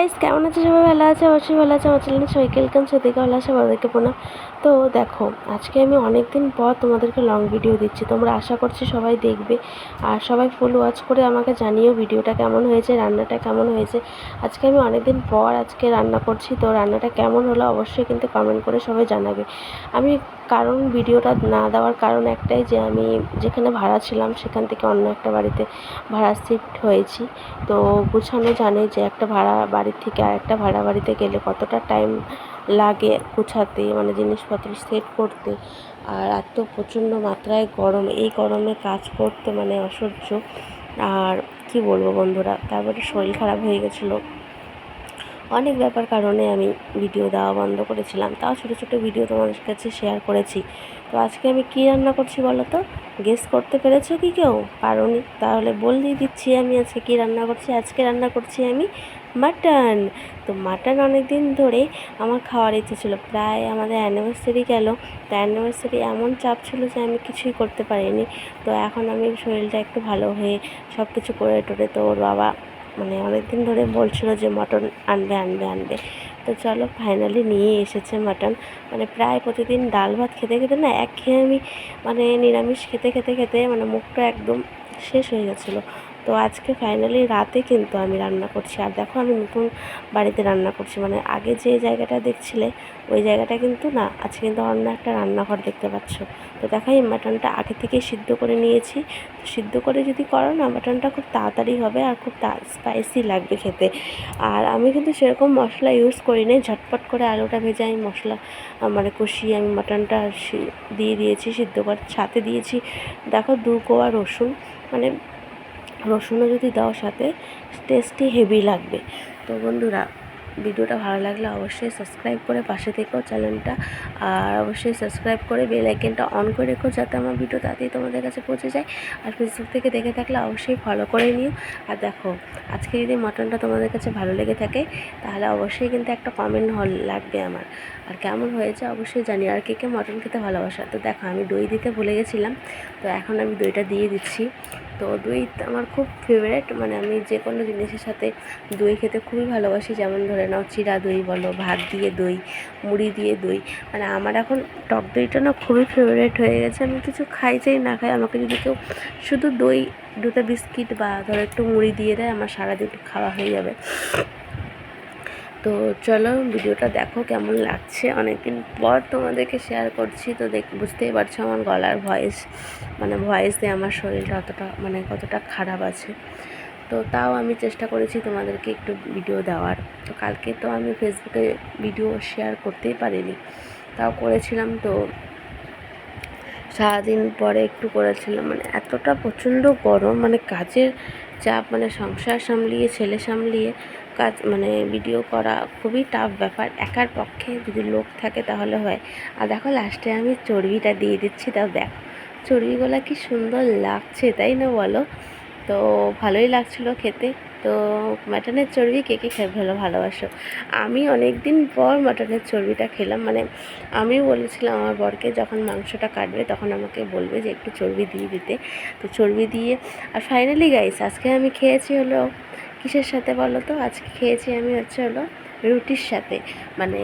Guys কেমন আছে সবাই? ভালো আছে? অবশ্যই ভালো আছে। আমার চ্যানেলে সবাইকে ওয়েলকাম সেদিকে ভালো আছে, আমাদেরকে প্রণাম। তো দেখো, আজকে আমি অনেক দিন পর তোমাদেরকে লং ভিডিও দিচ্ছি। তোমরা আশা করছি সবাই দেখবে। আর সবাই ফুল ওয়াচ করে আমাকে জানিও ভিডিওটা কেমন হয়েছে, রান্নাটা কেমন হয়েছে। আজকে আমি অনেক দিন পর আজকে রান্না করছি। তো রান্নাটা কেমন হলো অবশ্যই কিন্তু কমেন্ট করে সবাই জানাবে। আমি কারণ ভিডিওটা না দেওয়ার কারণ একটাই যে, আমি যেখানে ভাড়া ছিলাম, সেখান থেকে অন্য একটা বাড়িতে ভাড়া শিফট হয়েছি। তো গুছানো জানে যে, একটা ভাড়া বাড়ির থেকে আরেকটা ভাড়া বাড়িতে গেলে কতটা টাইম লাগে গুছাতে মানে জিনিসপত্র সেট করতে? আর এত প্রচণ্ড মাত্রায় গরম, এই গরমে কাজ করতে মানে অসহ্য। আর কি বলব বন্ধুরা, তারপরে শরীর খারাপ হয়ে গেছিল। অনেক ব্যাপার কারণে আমি ভিডিও দেওয়া বন্ধ করেছিলাম। তাও ছোটো ছোটো ভিডিও তোমাদের কাছে শেয়ার করেছি। তো আজকে আমি কী রান্না করছি বলো তো? গেস করতে পেরেছ কি কেউ? পারোনি। তাহলে বললেই দিচ্ছি আমি আজকে কী রান্না করছি। আজকে রান্না করছি আমি মাটন তো মাটন অনেক দিন ধরে আমার খাওয়ার ইচ্ছে ছিল। প্রায় আমাদের অ্যানিভার্সারি গেল। তো অ্যানিভার্সারি এমন চাপ ছিল যে আমি কিছুই করতে পারিনি। তো এখন আমি শরীরটা একটু ভালো হয়ে সব কিছু করে টোরে তো ওর বাবা মানে অনেক দিন ধরে বলছিল যে মটন আনবে আনবে আনবে। তো চলো ফাইনালি নিয়ে এসেছে মাটন। মানে প্রায় প্রতিদিন ডাল ভাত খেতে খেতে না একঘেয়েমি মানে নিরামিষ খেতে খেতে খেতে মানে মুখটা একদম শেষ হয়ে গেছিল। তো আজকে ফাইনালি রাতে কিন্তু আমি রান্না করছি। আর দেখো আমি নতুন বাড়িতে রান্না করছি। মানে আগে যে জায়গাটা দেখছিলে, ওই জায়গাটা কিন্তু না, আজকে কিন্তু অন্য একটা রান্নাঘর দেখতে পাচ্ছ। তো দেখো এই মাটনটা আগে থেকেই সিদ্ধ করে নিয়েছি। তো সিদ্ধ করে যদি করো না, মাটনটা খুব তাড়াতাড়ি হবে আর খুব স্পাইসি লাগবে খেতে। আর আমি কিন্তু সেরকম মশলা ইউজ করি নি ঝটপট করে আলুটা ভেজে আমি মশলা মানে কষিয়ে আমি মাটনটা দিয়ে দিয়েছি, সিদ্ধ করে ছাতে দিয়েছি। দেখো দু কোয়া রসুন। মানে রসুনও যদি দাও সাথে টেস্টি হেভি লাগবে। তো বন্ধুরা ভিডিওটা ভালো লাগলে অবশ্যই সাবস্ক্রাইব করে পাশে থেকেও চ্যানেলটা আর অবশ্যই সাবস্ক্রাইব করে বেল আইকনটা অন করে রেখো যাতে আমার ভিডিও তাড়াতাড়ি তোমাদের কাছে পৌঁছে যায়। আর ফেসবুক থেকে দেখে থাকলে অবশ্যই ফলো করে নিও। আর দেখো, আজকে যদি মটনটা তোমাদের কাছে ভালো লেগে থাকে, তাহলে অবশ্যই কিন্তু একটা কমেন্ট হল লাগবে আমার। আর কেমন হয়েছে অবশ্যই জানি। আর কে কে মটন খেতে ভালোবাসা? তো দেখো, আমি দই দিতে ভুলে গেছিলাম। তো এখন আমি দইটা দিয়ে দিচ্ছি। তো দই আমার খুব ফেভারেট মানে আমি যে কোনো জিনিসের সাথে দই খেতে খুবই ভালোবাসি। যেমন ধরে নাও, চিরা দই বলো, ভাত দিয়ে দই, মুড়ি দিয়ে দই। মানে আমার এখন টক দইটা না খুবই ফেভারেট হয়ে গেছে। আমি কিছু খাই চাই, না খাই, আমাকে যদি কেউ শুধু দই, দুটো বিস্কিট বা ধরো একটু মুড়ি দিয়ে দেয়, আমার সারাদিন খাওয়া হয়ে যাবে। তো চলো ভিডিওটা দেখো কেমন লাগছে। অনেকদিন পর তোমাদেরকে শেয়ার করছি, তো দেখ, বুঝতেই পারছ আমার গলার ভয়েস মানে ভয়েস দিয়ে আমার শরীরটা অতটা মানে কতটা খারাপ আছে। তো তাও আমি চেষ্টা করেছি তোমাদেরকে একটু ভিডিও দেওয়ার। তো কালকে তো আমি ফেসবুকে ভিডিও শেয়ার করতেই পারিনি। তাও করেছিলাম তো সারাদিন পরে একটু করেছিলাম। মানে এতটা প্রচণ্ড গরম মানে কাজের চাপ মানে সংসার সামলিয়ে, ছেলে সামলিয়ে কাজ মানে ভিডিও করা খুবই টাফ ব্যাপার। একার পক্ষে যদি লোক থাকে তাহলে হয়। আর দেখো লাস্টে আমি চর্বিটা দিয়ে দিচ্ছি, তাও দেখ। চর্বিগুলো কি সুন্দর লাগছে, তাই না বলো? তো ভালোই লাগছিল খেতে। তো মাটনের চর্বি কে কে খেয়ে ভালো ভালোবাসো? আমি অনেক দিন পর মাটনের চর্বিটা খেলাম। মানে আমি বলেছিলাম আমার বরকে, যখন মাংসটা কাটবে তখন আমাকে বলবে যে একটু চর্বি দিয়ে দিতে। তো চর্বি দিয়ে, আর ফাইনালি গাইস আজকে আমি খেয়েছি হলো, কিসের সাথে বলো তো? আজকে খেয়েছি আমি হচ্ছে হলো রুটির সাথে। মানে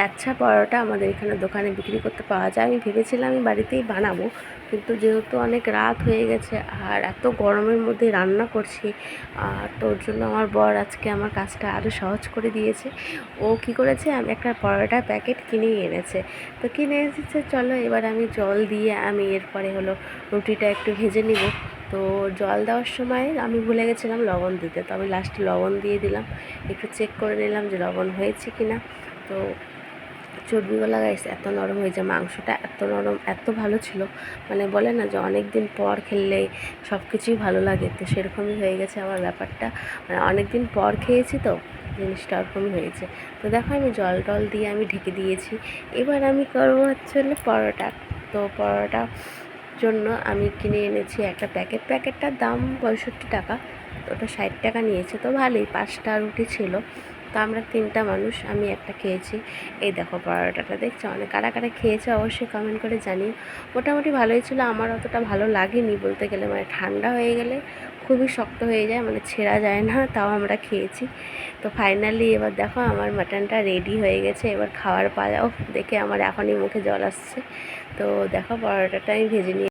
লাচ্ছা পরোটা আমাদের এখানে দোকানে বিক্রি করতে পাওয়া যায়। আমি ভেবেছিলাম আমি বাড়িতেই বানাবো, কিন্তু যেহেতু অনেক রাত হয়ে গেছে আর এত গরমের মধ্যে রান্না করছি আর তোর জন্য আমার বর আজকে আমার কাজটা আরও সহজ করে দিয়েছে। ও কি করেছে? আমি একটা পরোটার প্যাকেট কিনেই এনেছে। তো কিনে এসেছে চলো এবার আমি জল দিয়ে আমি এরপরে হলো রুটিটা একটু ভেজে নিব। তো জল দেওয়ার সময় আমি ভুলে গেছিলাম লবণ দিতে। তো আমি লাস্টে লবণ দিয়ে দিলাম। একটু চেক করে নিলাম যে লবণ হয়েছে কি না তো চর্বিগুলো গাইছে এত নরম হয়ে যায়। মাংসটা এত নরম, এত ভালো ছিল। মানে বলে না যে অনেক দিন পর খেললে সব কিছুই ভালো লাগে। তো সেরকমই হয়ে গেছে আমার ব্যাপারটা। মানে অনেক দিন পর খেয়েছি তো, জিনিসটা ওরকমই হয়েছে। তো দেখো আমি জল টল দিয়ে আমি ঢেকে দিয়েছি। এবার আমি করব হচ্ছে পরোটা। তো পরোটা জন্য আমি কিনে এনেছি একটা প্যাকেট প্যাকেটটার দাম পঁয়ষট্টি টাকা, ওটা ষাট টাকা নিয়েছে, তো ভালোই, পাঁচটা রুটি ছিল। তো আমরা তিনটা মানুষ, আমি একটা খেয়েছি। এই দেখো পরোটাটা দেখছ? অনেক কারা কারা খেয়েছে অবশ্যই কমেন্ট করে জানি মোটামুটি ভালোই ছিল, আমার অতটা ভালো লাগেনি বলতে গেলে মানে ঠান্ডা হয়ে গেলে খুবই শক্ত হয়ে যায় মানে ছেঁড়া যায় না, তাও আমরা খেয়েছি। তো ফাইনালি এবার দেখো আমার মাটনটা রেডি হয়ে গেছে, এবার খাওয়ার পালাও, দেখে আমার এখনই মুখে জল আসছে। তো দেখো পরোটাটা আমি ভেজে নিয়ে